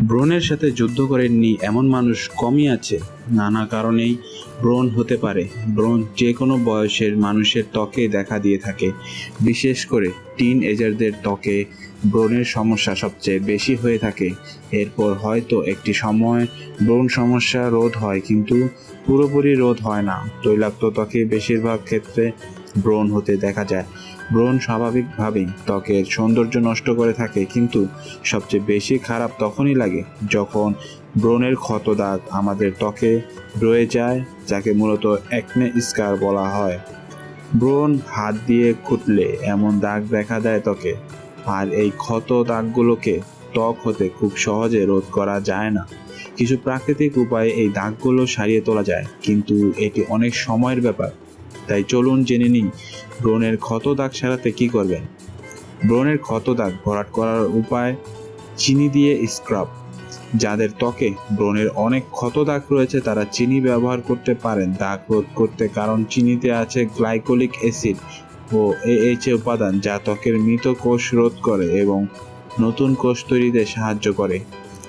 ব্রণের সাথে যুদ্ধ করেননি এমন মানুষ কমই আছে। নানা কারণেই ব্রণ হতে পারে। ব্রণ যে কোনো বয়সের মানুষের ত্বকে দেখা দিয়ে থাকে। বিশেষ করে টিন এজারদের ত্বকে ব্রণের সমস্যা সবচেয়ে বেশি হয়ে থাকে। এরপর হয়তো একটি সময় ব্রণ সমস্যা রোধ হয়, কিন্তু পুরোপুরি রোধ হয় না। তৈলাক্ত ত্বকে বেশিরভাগ ক্ষেত্রে ব্রণ হতে দেখা যায়। ব্রণ স্বাভাবিকভাবেই ত্বকের সৌন্দর্য নষ্ট করে থাকে, কিন্তু সবচেয়ে বেশি খারাপ তখনই লাগে যখন ব্রণের ক্ষত দাগ আমাদের ত্বকে রয়ে যায়, যাকে মূলত একনে স্কার বলা হয়। ব্রণ হাত দিয়ে খুঁটলে এমন দাগ দেখা দেয় ত্বকে, আর এই ক্ষত দাগগুলোকে ত্বক হতে খুব সহজে রোধ করা যায় না। কিছু প্রাকৃতিক উপায়ে এই দাগগুলো সারিয়ে তোলা যায়, কিন্তু এটি অনেক সময়ের ব্যাপার। তাই চলুন জেনে নিই ব্রণের ক্ষত দাগ সারাতে কী করবেন। ব্রণের ক্ষত দাগ ভরাট করার উপায় চিনি দিয়ে স্ক্রাব। যাদের ত্বকে ব্রণের অনেক ক্ষত দাগ রয়েছে, তারা চিনি ব্যবহার করতে পারেন। দাগ রোধ করতে কারণ চিনিতে আছে গ্লাইকোলিক অ্যাসিড ও এএইচএ উপাদান যা ত্বকের মৃত কোষ রোধ করে এবং নতুন কোষ তৈরিতে সাহায্য করে।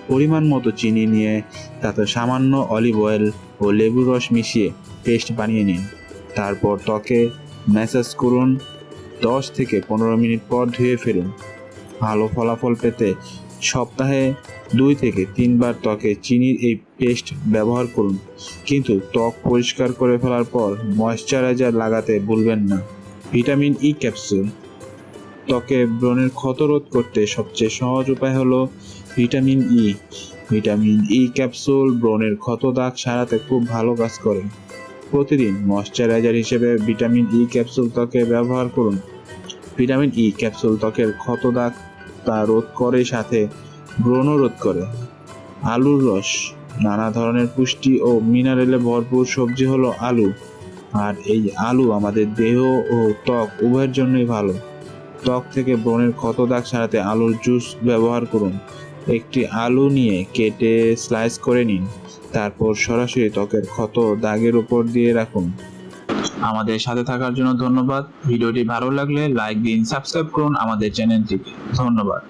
পরিমাণ মতো চিনি নিয়ে তাতে সামান্য অলিভ অয়েল ও লেবুর রস মিশিয়ে পেস্ট বানিয়ে নিন। তারপর ত্বকে ম্যাসাজ করুন। দশ থেকে পনেরো মিনিট পর ধুয়ে ফেলুন। ভালো ফলাফল পেতে সপ্তাহে দুই থেকে তিনবার ত্বকে চিনির এই পেস্ট ব্যবহার করুন। কিন্তু ত্বক পরিষ্কার করে ফেলার পর ময়শ্চারাইজার লাগাতে ভুলবেন না। Vitamin E capsule. ত্বকে ব্রণের ক্ষত রোধ করতে সবচেয়ে সহজ উপায় হলো vitamin E. Vitamin E capsule ব্রণের ক্ষত দাগ সারাতে খুব ভালো কাজ করে। প্রতিদিন ময়শ্চারাইজার হিসেবে ভিটামিন ই ক্যাপসুল ত্বকে ব্যবহার করুন। ভিটামিন ই ক্যাপসুল ত্বকের ক্ষত দাগ তা রোধ করে সাথে ব্রণ রোধ করে। আলুর রস, নানা ধরনের পুষ্টি ও মিনারেলে ভরপুর সবজি হলো আলু। আর এই আলু আমাদের দেহ ও ত্বক উভয়ের জন্যই ভালো। ত্বক থেকে ব্রণের ক্ষত দাগ সারাতে আলুর জুস ব্যবহার করুন। একটি আলু নিয়ে কেটে স্লাইস করে নিন। তারপর সরাসরি ত্বকের ক্ষত দাগের উপর দিয়ে রাখুন। আমাদের সাথে থাকার জন্য ধন্যবাদ। ভিডিওটি ভালো লাগলে লাইক দিন সাবস্ক্রাইব করুন আমাদের চ্যানেলটি ধন্যবাদ।